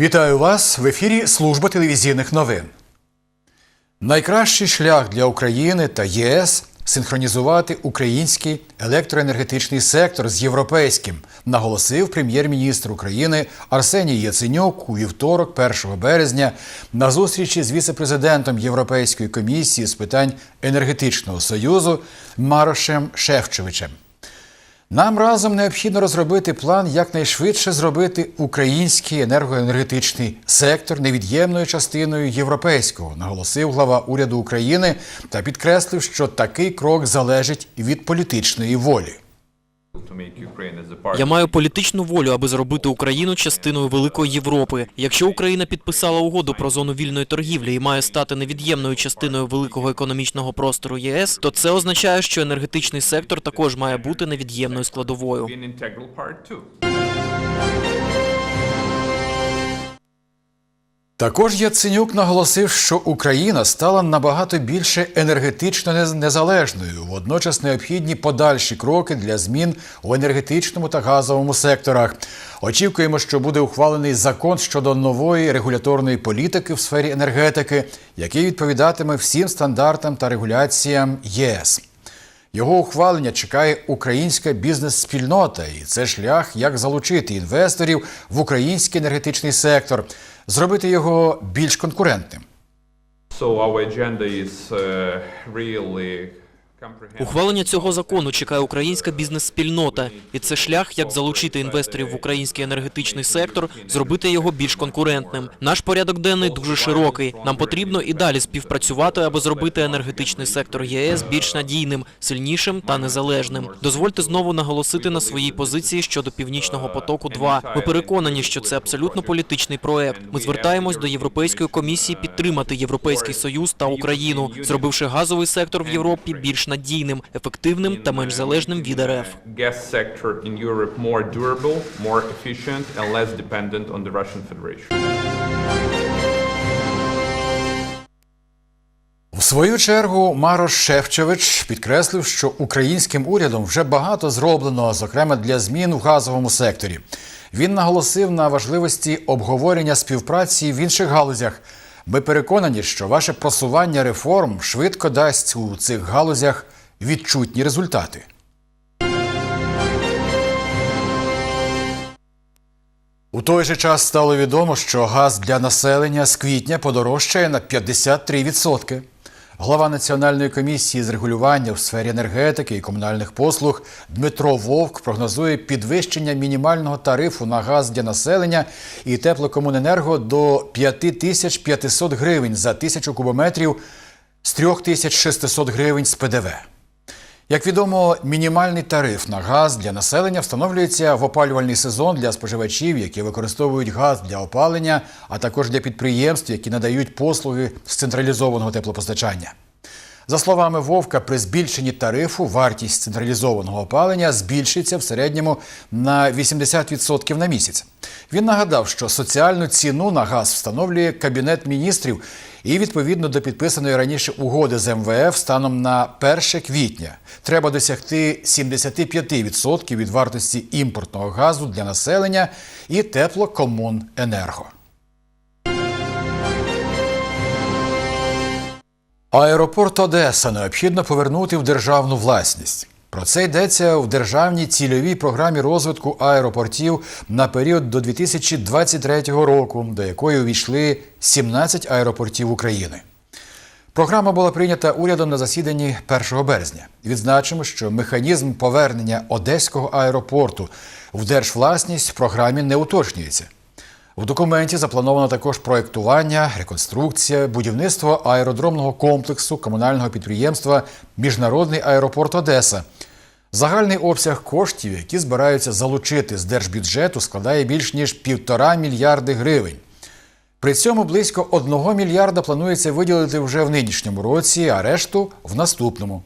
Вітаю вас в ефірі Служба телевізійних новин. Найкращий шлях для України та ЄС синхронізувати український електроенергетичний сектор з європейським, наголосив прем'єр-міністр України Арсеній Яценюк у вівторок, 1 березня, на зустрічі з віце-президентом Європейської комісії з питань енергетичного союзу Марошем Шефчовичем. Нам разом необхідно розробити план якнайшвидше зробити український енергоенергетичний сектор невід'ємною частиною європейського, наголосив глава уряду України та підкреслив, що такий крок залежить від політичної волі. Я маю політичну волю, аби зробити Україну частиною великої Європи. Якщо Україна підписала угоду про зону вільної торгівлі і має стати невід'ємною частиною великого економічного простору ЄС, то це означає, що енергетичний сектор також має бути невід'ємною складовою. Також Яценюк наголосив, що Україна стала набагато більше енергетично незалежною. Водночас необхідні подальші кроки для змін у енергетичному та газовому секторах. Очікуємо, що буде ухвалений закон щодо нової регуляторної політики в сфері енергетики, який відповідатиме всім стандартам та регуляціям ЄС. Його ухвалення чекає українська бізнес-спільнота, і це шлях, як залучити інвесторів в український енергетичний сектор, зробити його більш конкурентним. So our agenda is uh, really. Ухвалення цього закону чекає українська бізнес-спільнота, і це шлях, як залучити інвесторів в український енергетичний сектор, зробити його більш конкурентним. Наш порядок денний дуже широкий. Нам потрібно і далі співпрацювати, аби зробити енергетичний сектор ЄС більш надійним, сильнішим та незалежним. Дозвольте знову наголосити на своїй позиції щодо північного потоку. 2 ми переконані, що це абсолютно політичний проект. Ми звертаємось до Європейської комісії підтримати Європейський Союз та Україну, зробивши газовий сектор в Європі більш надійним, ефективним та менш залежним від РФ. Russian Federation. В свою чергу Марош Шефчович підкреслив, що українським урядом вже багато зроблено, зокрема для змін в газовому секторі. Він наголосив на важливості обговорення співпраці в інших галузях. Ми переконані, що ваше просування реформ швидко дасть у цих галузях відчутні результати. У той же час стало відомо, що газ для населення з квітня подорожчає на 53%. Глава Національної комісії з регулювання в сфері енергетики і комунальних послуг Дмитро Вовк прогнозує підвищення мінімального тарифу на газ для населення і теплокомуненерго до 5500 гривень за тисячу кубометрів з 3600 гривень з ПДВ. Як відомо, мінімальний тариф на газ для населення встановлюється в опалювальний сезон для споживачів, які використовують газ для опалення, а також для підприємств, які надають послуги з централізованого теплопостачання. За словами Вовка, при збільшенні тарифу вартість централізованого опалення збільшиться в середньому на 80% на місяць. Він нагадав, що соціальну ціну на газ встановлює Кабінет міністрів і відповідно до підписаної раніше угоди з МВФ станом на 1 квітня треба досягти 75% від вартості імпортного газу для населення і теплокомуненерго. Аеропорт Одеса необхідно повернути в державну власність. Про це йдеться в державній цільовій програмі розвитку аеропортів на період до 2023 року, до якої увійшли 17 аеропортів України. Програма була прийнята урядом на засіданні 1 березня. Відзначимо, що механізм повернення Одеського аеропорту в держвласність в програмі не уточнюється. В документі заплановано також проєктування, реконструкція, будівництво аеродромного комплексу комунального підприємства Міжнародний аеропорт Одеса. Загальний обсяг коштів, які збираються залучити з держбюджету, складає більш ніж півтора мільярди гривень. При цьому близько 1 мільярда планується виділити вже в нинішньому році, а решту в наступному.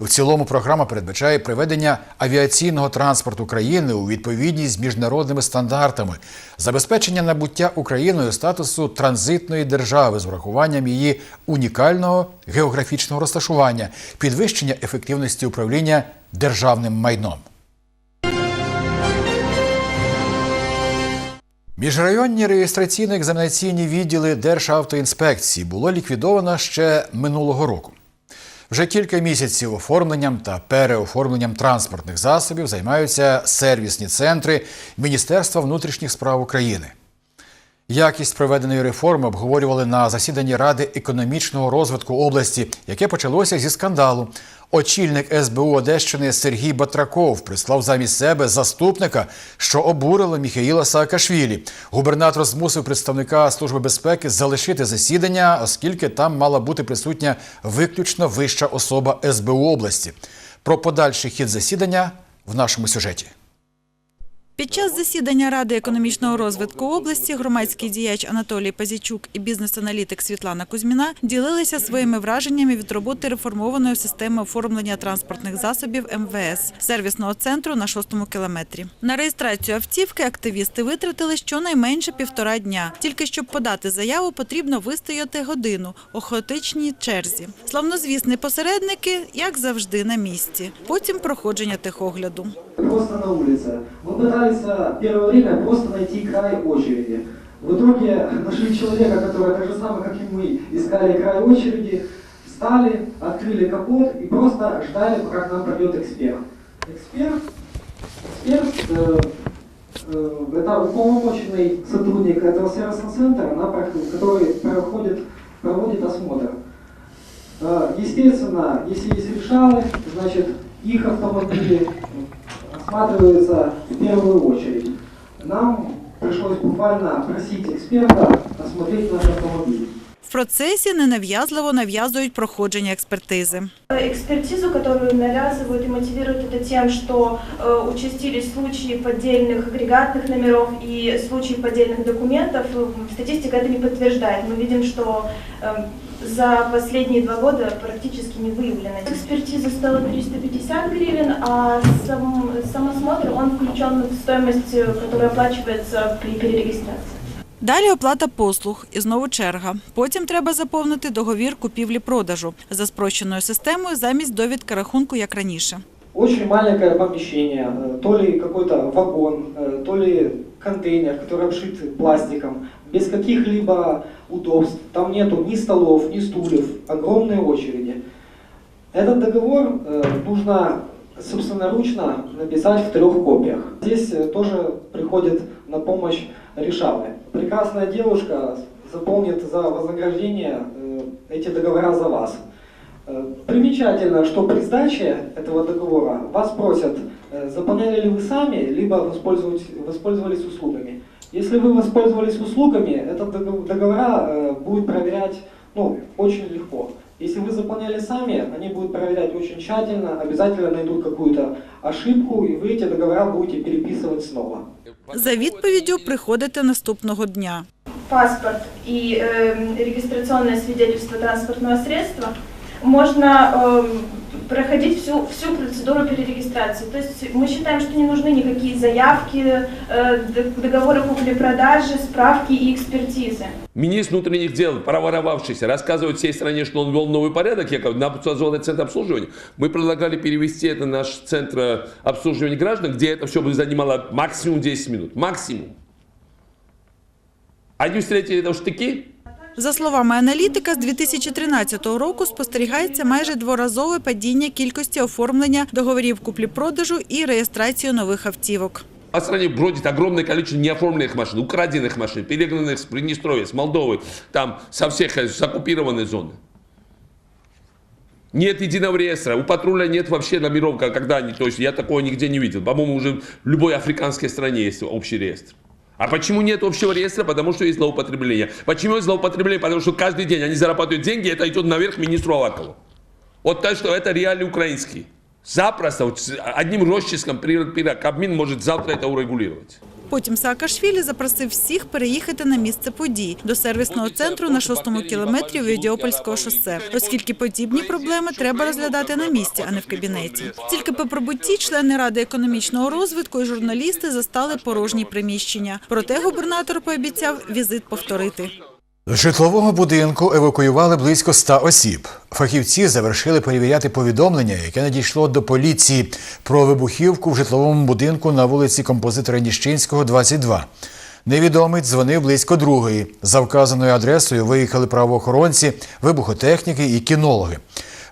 В цілому програма передбачає приведення авіаційного транспорту країни у відповідність з міжнародними стандартами, забезпечення набуття Україною статусу транзитної держави з врахуванням її унікального географічного розташування, підвищення ефективності управління державним майном. Міжрайонні реєстраційно-екзаменаційні відділи Державтоінспекції було ліквідовано ще минулого року. Вже кілька місяців оформленням та переоформленням транспортних засобів займаються сервісні центри Міністерства внутрішніх справ України. Якість проведеної реформи обговорювали на засіданні Ради економічного розвитку області, яке почалося зі скандалу. Очільник СБУ Одещини Сергій Батраков прислав замість себе заступника, що обурило Міхаїла Саакашвілі. Губернатор змусив представника Служби безпеки залишити засідання, оскільки там мала бути присутня виключно вища особа СБУ області. Про подальший хід засідання в нашому сюжеті. Під час засідання Ради економічного розвитку області громадський діяч Анатолій Пазічук і бізнес-аналітик Світлана Кузьміна ділилися своїми враженнями від роботи реформованої системи оформлення транспортних засобів МВС сервісного центру на шостому кілометрі. На реєстрацію автівки активісти витратили щонайменше півтора дня. Тільки щоб подати заяву, потрібно вистояти годину у хаотичній черзі. Славнозвісні посередники, як завжди, на місці. Потім проходження техогляду. Просто на улице. Мы пытались а, первое время просто найти край очереди. В итоге нашли человека, который так же самое, как и мы, искали край очереди, встали, открыли капот и просто ждали, пока к нам пройдет эксперт. Эксперт, эксперт э, э, это уполномоченный сотрудник этого сервисного центра, который проходит, проводит осмотр. Э, Естественно, если есть решалы, значит их автомобили осматриваются в первую очередь. Нам пришлось буквально просить эксперта осмотреть наш автомобиль. В процесі ненав'язливо нав'язують проходження експертизи. Экспертизу, которую навязывают и мотивируют это тем, что э, участились случаи поддельных агрегатных номеров и случаи поддельных документов, э, статистика это не подтверждает. Мы видим, что э, за последние два года практически не выявлено. Экспертиза стоила 350 гривен, а сам, сам осмотр, он включен в стоимость, э, которая оплачивается при перерегистрации. Далі оплата послуг і знову черга. Потім треба заповнити договір купівлі-продажу за спрощеною системою замість довідки рахунку, як раніше. Очень маленькое помещение, э, то ли какой-то вагон, э, то ли контейнер, который обшит пластиком, Без каких-либо удобств. Там нету ни столов, ни стульев, огромные очереди. Этот договор э, нужно собственноручно написать в трех копиях. Здесь э, тоже приходит на помощь решалы. Прекрасная девушка заполнит за вознаграждение э, эти договора за вас. Примечательно, что при сдаче этого договора вас просят, заполняли ли вы сами, либо воспользовались услугами. Если вы воспользовались услугами, этот догов- договора э, будет проверять ну, очень легко. Если вы заполняли сами, они будут проверять очень тщательно, обязательно найдут какую-то ошибку, и вы эти договора будете переписывать снова. За відповіддю приходите наступного дня. паспорт и э, регистрационное свидетельство транспортного средства, можно э, проходить всю, всю процедуру перерегистрации. То есть мы считаем, что не нужны никакие заявки, э, договоры купли-продажи, справки и экспертизы. Министр внутренних дел, проворовавшийся, рассказывает всей стране, что он ввел новый порядок, якобы на созванный центр обслуживания. Мы предлагали перевести это в наш центр э, обслуживания граждан, где это все бы занимало максимум 10 минут. Максимум. Они встретили в штыки, За словами аналітика, з 2013 року спостерігається майже дворазове падіння кількості оформлення договорів куплі-продажу і реєстрації нових автівок. по стране бродит огромное количество неоформленных машин, украденных машин, перегнанных с Приднестровья, с Молдовы, там со всех э, с оккупированной зоны. Нет единого реестра, у патруля нет вообще номеров, как- когда они, то есть я такого нигде не видел. По-моему, уже в любой африканской стране есть общий реестр. А почему нет общего реестра? Потому что есть злоупотребление. Почему есть злоупотребление? Потому что каждый день они зарабатывают деньги, это идет наверх министру Авакову. Вот так что это реалии украинские. Запросто, вот одним росчерком при- при- Кабмин может завтра это урегулировать. Потім Саакашвілі запросив всіх переїхати на місце подій до сервісного центру на шостому кілометрі Відіопольського шосе, оскільки подібні проблеми треба розглядати на місці, а не в кабінеті. Тільки по прибутті члени ради економічного розвитку і журналісти застали порожні приміщення. Проте губернатор пообіцяв візит повторити. З житлового будинку евакуювали близько 100 осіб. Фахівці завершили перевіряти повідомлення, яке надійшло до поліції про вибухівку в житловому будинку на вулиці композитора Ніщинського, 22. Невідомий дзвонив близько другої. За вказаною адресою виїхали правоохоронці, вибухотехніки і кінологи.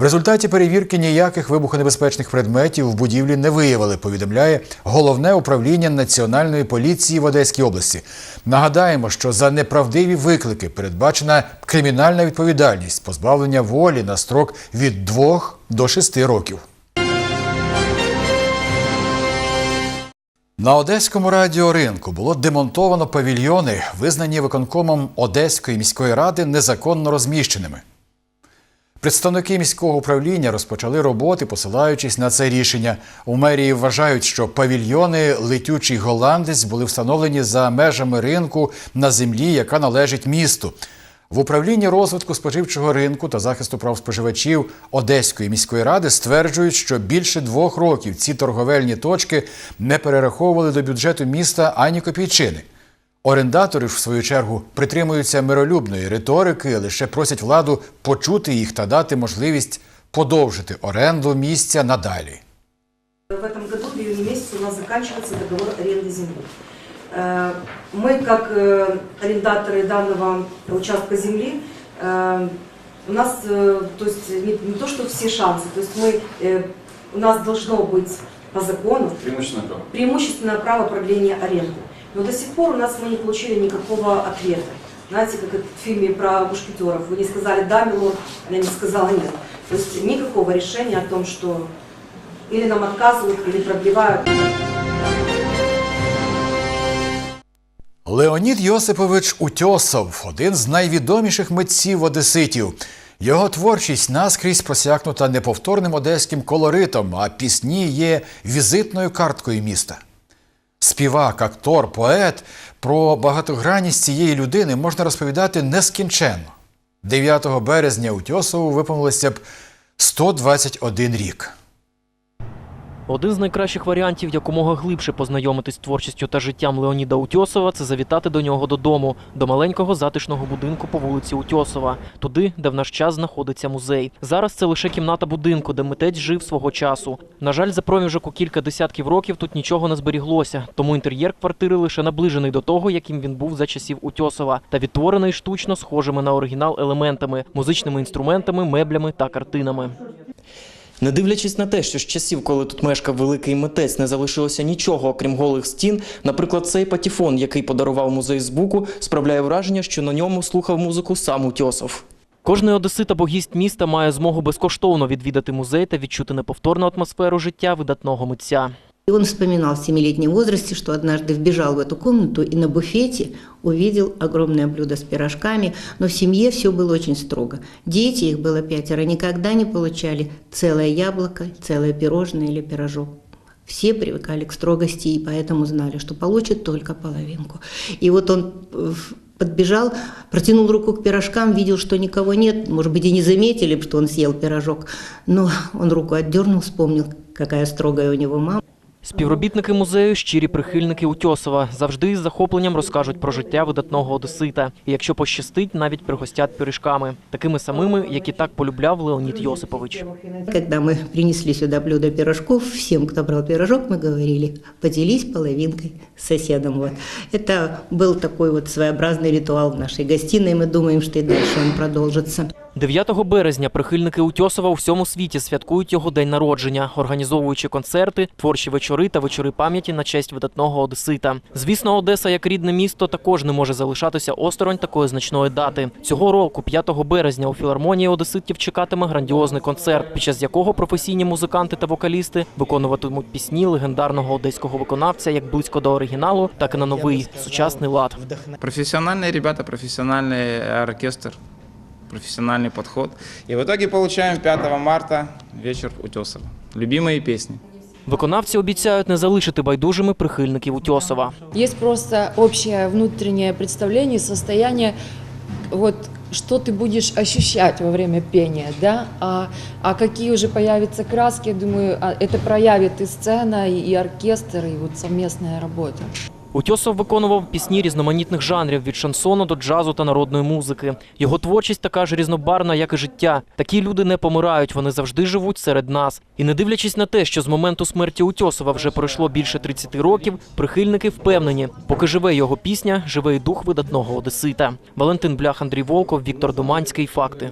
В результаті перевірки ніяких вибухонебезпечних предметів в будівлі не виявили, повідомляє головне управління Національної поліції в Одеській області. Нагадаємо, що за неправдиві виклики передбачена кримінальна відповідальність позбавлення волі на строк від 2 до 6 років. На одеському радіоринку було демонтовано павільйони, визнані виконкомом Одеської міської ради незаконно розміщеними. Представники міського управління розпочали роботи, посилаючись на це рішення. У мерії вважають, що павільйони летючий голландець були встановлені за межами ринку на землі, яка належить місту. В управлінні розвитку споживчого ринку та захисту прав споживачів Одеської міської ради стверджують, що більше двох років ці торговельні точки не перераховували до бюджету міста ані копійчини. Орендатори ж, в свою чергу, притримуються миролюбної риторики, лише просять владу почути їх та дати можливість подовжити оренду місця надалі. В этом году в июне месяце у нас заканчивается договор аренды земли. Э, Мы, как э, арендаторы данного участка земли, э, у нас, э, то есть не, не то, что все шансы, то есть мы, э, у нас должно быть по закону Преимущественное право. преимущественное право продления аренды. Но до сих пор у нас мы не получили никакого ответа. Знаете, как в фильме про мушкетеров. Вы не сказали «да, милорд», она не сказала «нет». То есть никакого решения о том, что или нам отказывают, или продлевают. Леонід Йосипович Утьосов один з найвідоміших митців одеситів. Його творчість наскрізь просякнута неповторним одеським колоритом, а пісні є візитною карткою міста. Співак, актор, поет про багатогранність цієї людини можна розповідати нескінченно. 9 березня Утьосову виповнилося б 121 рік. Один з найкращих варіантів якомога глибше познайомитись з творчістю та життям Леоніда Утьосова це завітати до нього додому, до маленького затишного будинку по вулиці Утьосова, туди, де в наш час знаходиться музей. Зараз це лише кімната будинку, де митець жив свого часу. На жаль, за проміжок у кілька десятків років тут нічого не зберіглося, тому інтер'єр квартири лише наближений до того, яким він був за часів Утьосова, та відтворений штучно схожими на оригінал елементами, музичними інструментами, меблями та картинами. Не дивлячись на те, що з часів, коли тут мешкав великий митець, не залишилося нічого, окрім голих стін, наприклад, цей патіфон, який подарував музей звуку, справляє враження, що на ньому слухав музику сам Утьосов. Кожний одесит або гість міста має змогу безкоштовно відвідати музей та відчути неповторну атмосферу життя видатного митця. И он вспоминал в семилетнем возрасте, что однажды вбежал в эту комнату и на буфете увидел огромное блюдо с пирожками, но в семье все было очень строго. Дети, их было пятеро, никогда не получали целое яблоко, целое пирожное или пирожок. Все привыкали к строгости и поэтому знали, что получат только половинку. И вот он э, подбежал, протянул руку к пирожкам, видел, что никого нет, может быть, и не заметили, что он съел пирожок, но он руку отдернул, вспомнил, какая строгая у него мама. Співробітники музею щирі прихильники Утьосова завжди із захопленням розкажуть про життя видатного одесита. І якщо пощастить, навіть пригостять пиріжками, такими самими, які так полюбляв Леонід Йосипович. Когда мы принесли сюда блюдо пирожков, всем, кто брал пирожок, мы говорили, поделись половинкой с соседом. Вот. Это был такой вот своеобразный ритуал в нашей гостиной. Мы думаем, что и дальше он продолжится. 9 березня прихильники Утьосова у всьому світі святкують його день народження, організовуючи концерти, творчі вечори та вечори пам'яті на честь видатного одесита. Звісно, Одеса, як рідне місто, також не може залишатися осторонь такої значної дати. Цього року, 5 березня, у філармонії одеситів чекатиме грандіозний концерт, під час якого професійні музиканти та вокалісти виконуватимуть пісні легендарного одеського виконавця як близько до оригіналу, так і на новий сучасний лад. Профессиональные ребята, профессиональный оркестр, профессиональный подход. И в итоге получаем 5 марта вечер Утесова. Любимые песни. Виконавці обіцяють не залишити байдужими прихильників Утьосова. Есть просто общее внутреннее представление, состояние, вот что ты будешь ощущать во время пения, да, а, а какие уже появятся краски, я думаю, а это проявит и сцена, и, и оркестр, и вот совместная работа. Утьосов виконував пісні різноманітних жанрів від шансону до джазу та народної музики. Його творчість така ж різнобарна, як і життя. Такі люди не помирають, вони завжди живуть серед нас. І не дивлячись на те, що з моменту смерті Утьосова вже пройшло більше 30 років, прихильники впевнені, поки живе його пісня, живе й дух видатного одесита. Валентин Блях, Андрій Волков, Віктор Доманський. Факти.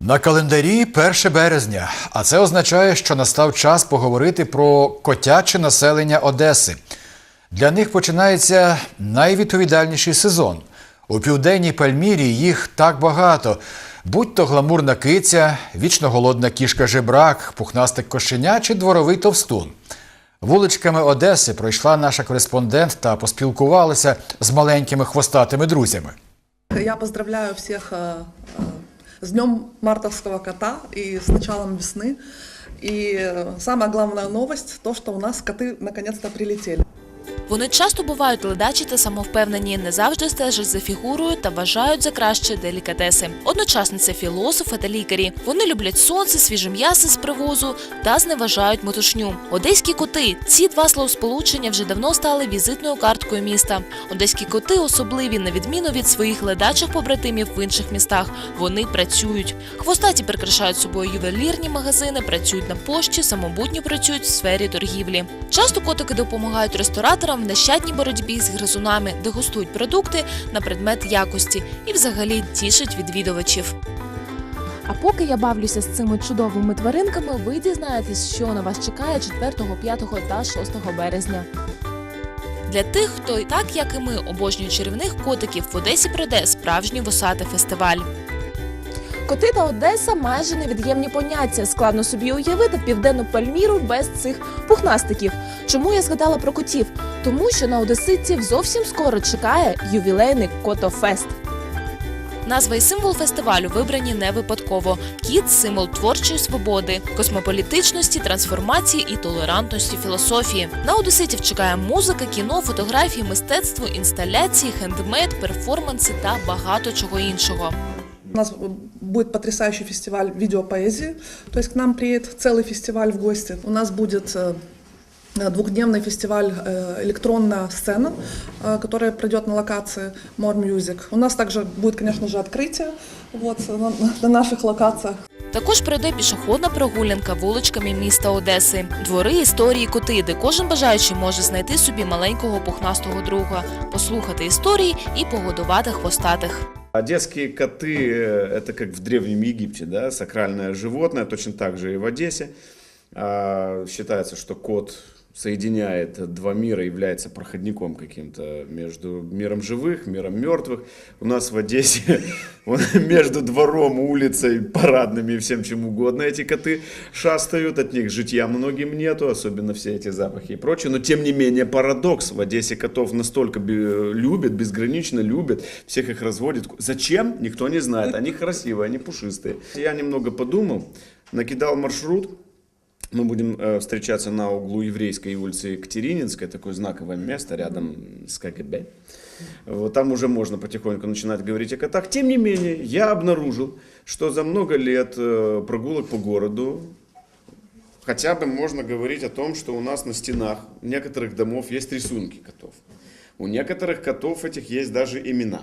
На календарі 1 березня, а це означає, що настав час поговорити про котяче населення Одеси. Для них починається найвідповідальніший сезон. У південній Пальмірі їх так багато. Будь то гламурна киця, вічно голодна кішка жебрак, пухнастик кошеня чи дворовий товстун. Вуличками Одеси пройшла наша кореспондент та поспілкувалася з маленькими хвостатими друзями. Я поздравляю всех э, э, с Днем Мартовского кота и с началом весны. И э, самая главная новость, то, что у нас коты наконец-то прилетели. Вони часто бувають ледачі та самовпевнені, не завжди стежать за фігурою та вважають за краще делікатеси. Одночасно це філософи та лікарі. Вони люблять сонце, свіже м'ясо з привозу та зневажають метушню. Одеські коти ці два словосполучення вже давно стали візитною карткою міста. Одеські коти особливі на відміну від своїх ледачих побратимів в інших містах. Вони працюють. Хвостаті прикрашають собою ювелірні магазини, працюють на пошті, самобутньо працюють в сфері торгівлі. Часто котики допомагають рестораторам в нещадній боротьбі з гризунами, дегустують продукти на предмет якості і взагалі тішать відвідувачів. А поки я бавлюся з цими чудовими тваринками, ви дізнаєтесь, що на вас чекає 4, 5 та 6 березня. Для тих, хто і так як і ми обожнює чарівних котиків, в Одесі пройде справжній вусатий фестиваль. Коти та Одеса майже невід'ємні поняття. Складно собі уявити південну Пальміру без цих пухнастиків. Чому я згадала про котів? Тому що на одеситів зовсім скоро чекає ювілейний Котофест. Назва і символ фестивалю вибрані не випадково. Кіт символ творчої свободи, космополітичності, трансформації і толерантності філософії. На одеситів чекає музика, кіно, фотографії, мистецтво, інсталяції, хендмейд, перформанси та багато чого іншого. У нас будет потрясающий фестиваль видеопоэзии, то есть к нам приедет целый фестиваль в гости. У нас будет э, двухдневный фестиваль э, «Электронная сцена», э, которая пройдет на локации More Music. У нас также будет, конечно же, открытие вот, на, на наших локациях. Також пройде пішохідна прогулянка вуличками міста Одеси, двори історії коти, де кожен бажаючий може знайти собі маленького пухнастого друга, послухати історії і погодувати хвостатих. Одесские коты э, – это как в Древнем Египте, да, сакральное животное, точно так же и в Одессе. А, Считается, что кот соединяет два мира, является проходником каким-то между миром живых, миром мертвых. У нас в Одессе между двором, улицей, парадными и всем чем угодно эти коты шастают, от них житья многим нету, особенно все эти запахи и прочее. Но тем не менее парадокс, в Одессе котов настолько любят, безгранично любят, всех их разводят. Зачем? Никто не знает. Они красивые, они пушистые. Я немного подумал, накидал маршрут, мы будем э, встречаться на углу Еврейской улицы Екатерининской, такое знаковое место рядом с КГБ. Вот там уже можно потихоньку начинать говорить о котах. Тем не менее, я обнаружил, что за много лет э, прогулок по городу хотя бы можно говорить о том, что у нас на стенах некоторых домов есть рисунки котов. У некоторых котов этих есть даже имена.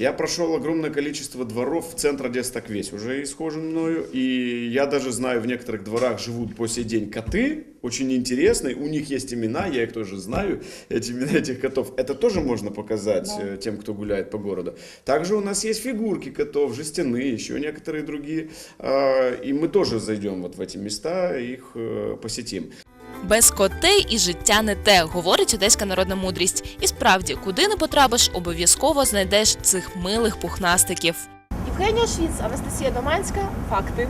Я прошел огромное количество дворов в центр Одессы, так весь уже исхожен мною. И я даже знаю, в некоторых дворах живут по сей день коты, очень интересные. У них есть имена, я их тоже знаю, эти имена этих котов. Это тоже можно показать э, тем, кто гуляет по городу. Также у нас есть фигурки котов, жестяные, еще некоторые другие. А, И мы тоже зайдем вот в эти места, их э, посетим. Без котей і життя не те, говорить одеська народна мудрість. І справді, куди не потрапиш, обов'язково знайдеш цих милих пухнастиків. Євгенія Швіц, Анастасія Доманська. Факти.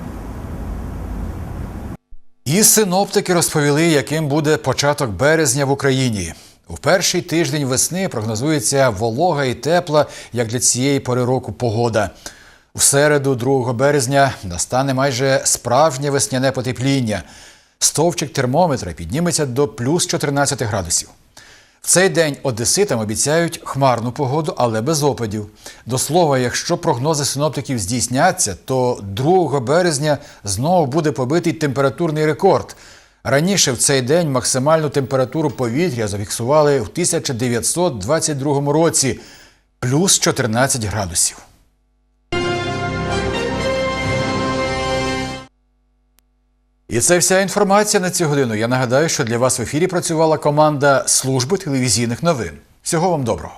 І синоптики розповіли, яким буде початок березня в Україні. У перший тиждень весни прогнозується волога і тепла, як для цієї пори року погода. У середу, 2 березня, настане майже справжнє весняне потепління. Стовчик термометра підніметься до плюс 14 градусів. В цей день одеситам обіцяють хмарну погоду, але без опадів. До слова, якщо прогнози синоптиків здійсняться, то 2 березня знову буде побитий температурний рекорд. Раніше в цей день максимальну температуру повітря зафіксували в 1922 році плюс 14 градусів. І це вся інформація на цю годину. Я нагадаю, що для вас в ефірі працювала команда служби телевізійних новин. Всього вам доброго.